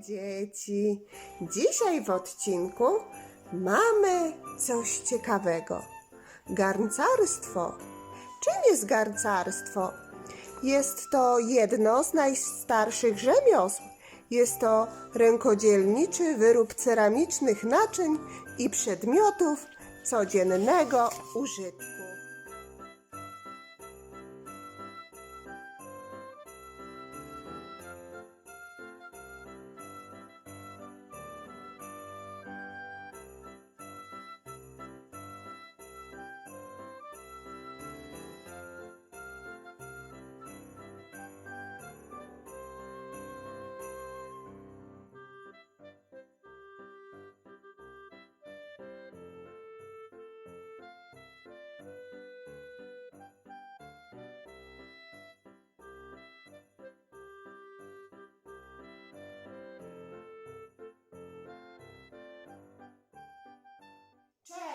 dzieci! Dzisiaj w odcinku mamy coś ciekawego. Garncarstwo. Czym jest garncarstwo? Jest to jedno z najstarszych rzemiosł. Jest to rękodzielniczy wyrób ceramicznych naczyń i przedmiotów codziennego użytku.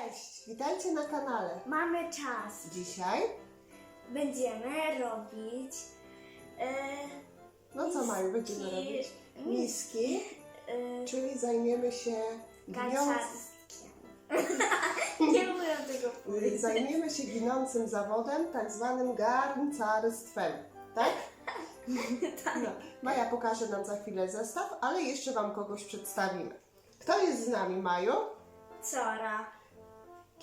Cześć! Witajcie na kanale. Mamy czas. Dzisiaj, Będziemy robić. E, no co mają, będziemy miski- robić? Miski, E, czyli zajmiemy się Gaciarskiem. Nie mówię tego powiedzieć. zajmiemy się ginącym zawodem, tak zwanym garncarstwem, tak? No. Maja pokaże nam za chwilę zestaw, ale jeszcze Wam kogoś przedstawimy. Kto jest z nami, Maju? Cora.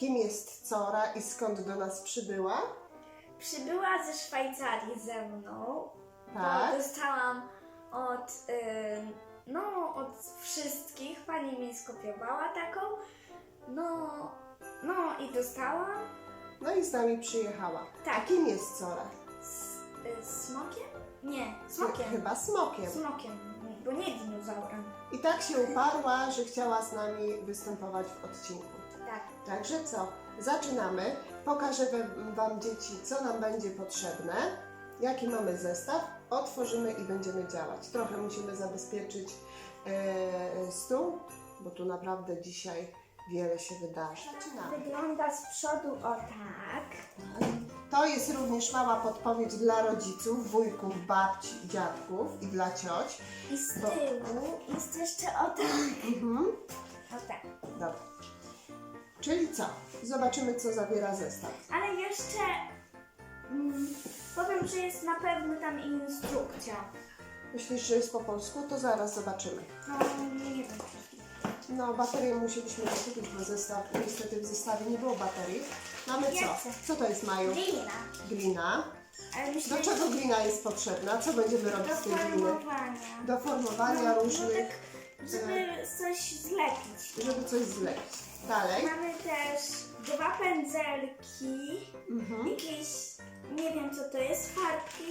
Kim jest Cora i skąd do nas przybyła? Przybyła ze Szwajcarii ze mną. Tak. Bo dostałam od. y, no, od wszystkich. Pani mi skopiowała taką. No, no i dostałam. No i z nami przyjechała. A Tak. kim jest Cora? Z, y, smokiem? Nie, smokiem. Chyba smokiem. Smokiem, bo nie dinozaurem. I tak się uparła, że chciała z nami występować w odcinku. Tak. Także co? Zaczynamy. Pokażę wam- dzieci, co nam będzie potrzebne, jaki mamy zestaw. Otworzymy i będziemy działać. Trochę musimy zabezpieczyć e, stół, bo tu naprawdę dzisiaj wiele się wydarzy. Zaczynamy. Wygląda z przodu o tak. To jest również mała podpowiedź dla rodziców, wujków, babci, dziadków i dla cioć. I z tyłu jest jeszcze o tak. Mhm. O tak. Dobra. Czyli co? Zobaczymy, co zawiera zestaw. Ale jeszcze mm, powiem, że jest na pewno tam instrukcja. Myślisz, że jest po polsku? To zaraz zobaczymy. No, nie wiem. No, baterię musieliśmy kupić, bo zestaw, niestety w zestawie nie było baterii. Mamy co? Co to jest, Maju? Glina. Glina. Ale myślę, Do czego glina jest potrzebna? Co będziemy robić do z tej gliny? formowania. Do formowania No, no różnych, tak, żeby coś zlepić. żeby coś zlepić. Dalej. Mamy też dwa pędzelki, Mhm. jakieś, nie wiem co to jest, farbki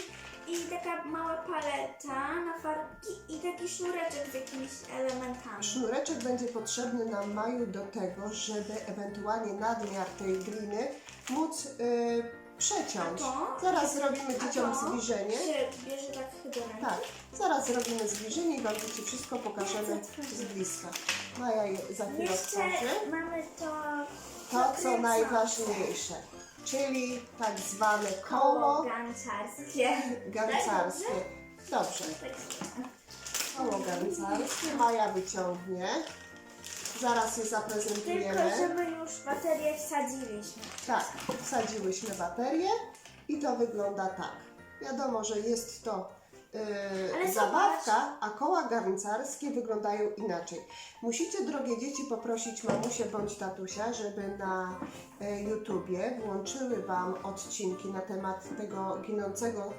i taka mała paleta na farbki i taki sznureczek z jakimiś elementami. Sznureczek będzie potrzebny nam Maju do tego, żeby ewentualnie nadmiar tej gliny móc y, przeciąć. To? Zaraz zrobimy dzieciom to zbliżenie. Bierze tak ręki. Tak, zaraz zrobimy zbliżenie i Wam dzieci wszystko pokażemy z bliska. Maja je za chwilę Jeszcze mamy to To, co najważniejsze, czyli tak zwane koło koło gancarskie. garncarskie. Dobrze, koło garncarskie Maja wyciągnie. Zaraz je Tylko, zaprezentujemy. że my już baterię wsadziliśmy. Tak, wsadziłyśmy baterię i to wygląda tak. Wiadomo, że jest to yy, Ale zabawka, a koła garncarskie wyglądają inaczej. Musicie, drogie dzieci, poprosić mamusię bądź tatusia, żeby na y, YouTubie włączyły Wam odcinki na temat tego ginącego,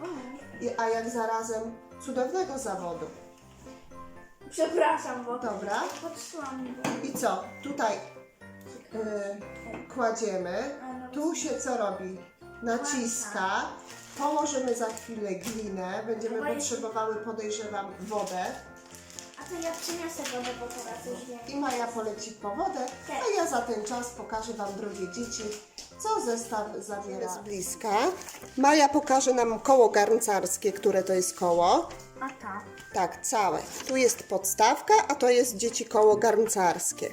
i- a jak zarazem cudownego zawodu. Przepraszam, bo Dobra, patrzyłam. i co? Tutaj y, kładziemy. Tu się co robi? Naciska. Położymy za chwilę glinę. Będziemy Chyba jest- potrzebowały, podejrzewam, wodę. A to ja przyniosę wodę, bo teraz już wiem. I Maja poleci po wodę, a ja za ten czas pokażę Wam, drogie dzieci, co zestaw zawiera. Z bliska. Maja pokaże nam koło garncarskie, które to jest koło. A tak. Tak, całe. Tu jest podstawka, a to jest dzieci koło garncarskie.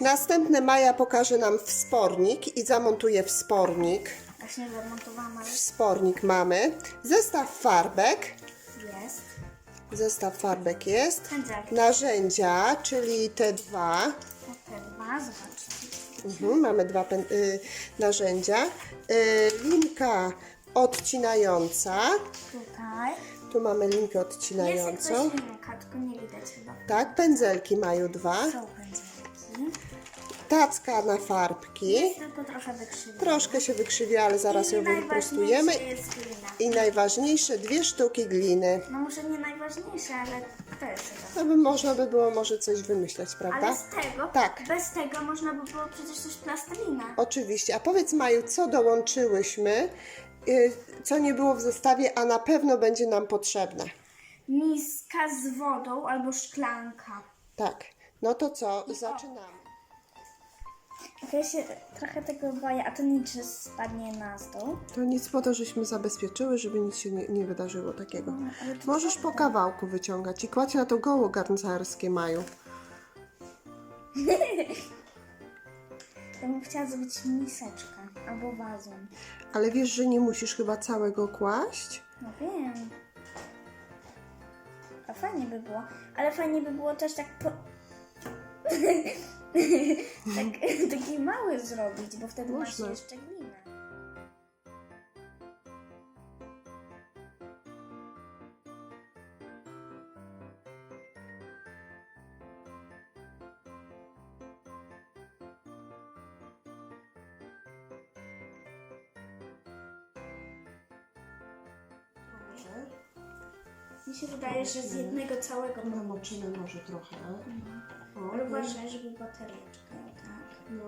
Następne Maja pokaże nam wspornik i zamontuje wspornik. Właśnie zamontowałam, ale Wspornik mamy. Zestaw farbek. jest. Zestaw farbek jest. Pędzelki. Narzędzia, czyli te dwa. Te dwa, zobaczcie. Mhm, mamy dwa y, narzędzia. Y, linka odcinająca. Tutaj. Tu mamy linkę Jest odcinającą. jakaś linka, tylko nie widać chyba. Tak, pędzelki mają dwa. Są pędzelki. Tacka na farbki. Jest tylko trochę wykrzywiona. Troszkę się wykrzywi, ale zaraz ją wyprostujemy. jest glina. I najważniejsze dwie sztuki gliny. No może nie najważniejsze, ale to jest chyba. To by można by było może coś wymyśleć, prawda? Ale z tego, Tak. bez tego można by było przecież też plastelina. Oczywiście. A powiedz Maju, co dołączyłyśmy, y, co nie było w zestawie, a na pewno będzie nam potrzebne. Miska z wodą albo szklanka. Tak. No to co? Zaczynamy. Ja się trochę tego boję, a to nic, spadnie na stół. To nic po to, żeśmy zabezpieczyły, żeby nic się nie, nie wydarzyło takiego. ale to Możesz po kawałku wyciągać i kładź na to goło garncarskie Maju. Ja bym chciała zrobić miseczkę albo wazon. Ale wiesz, że nie musisz chyba całego kłaść? No wiem. A fajnie by było. Ale fajnie by było też tak po... tak, taki mały zrobić, bo wtedy masz Można. jeszcze glinę. Dobrze. Mi się wydaje, że z jednego całego. Namoczymy może trochę. O, Ale uważaj, żeby baterieczka, tak. No.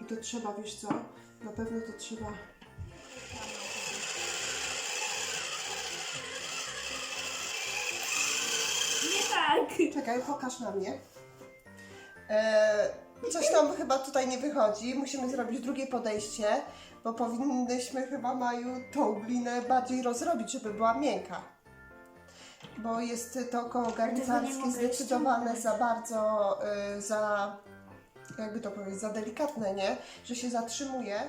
I to trzeba, wiesz co? Na pewno to trzeba. Nie tak! Czekaj, pokaż na mnie. E, coś nam chyba tutaj nie wychodzi. Musimy zrobić drugie podejście, bo powinnyśmy chyba Maju tą glinę bardziej rozrobić, żeby była miękka. Bo jest to koło mogę zdecydowane za bardzo, y, za jakby to powiedzieć, za delikatne, nie? Że się zatrzymuje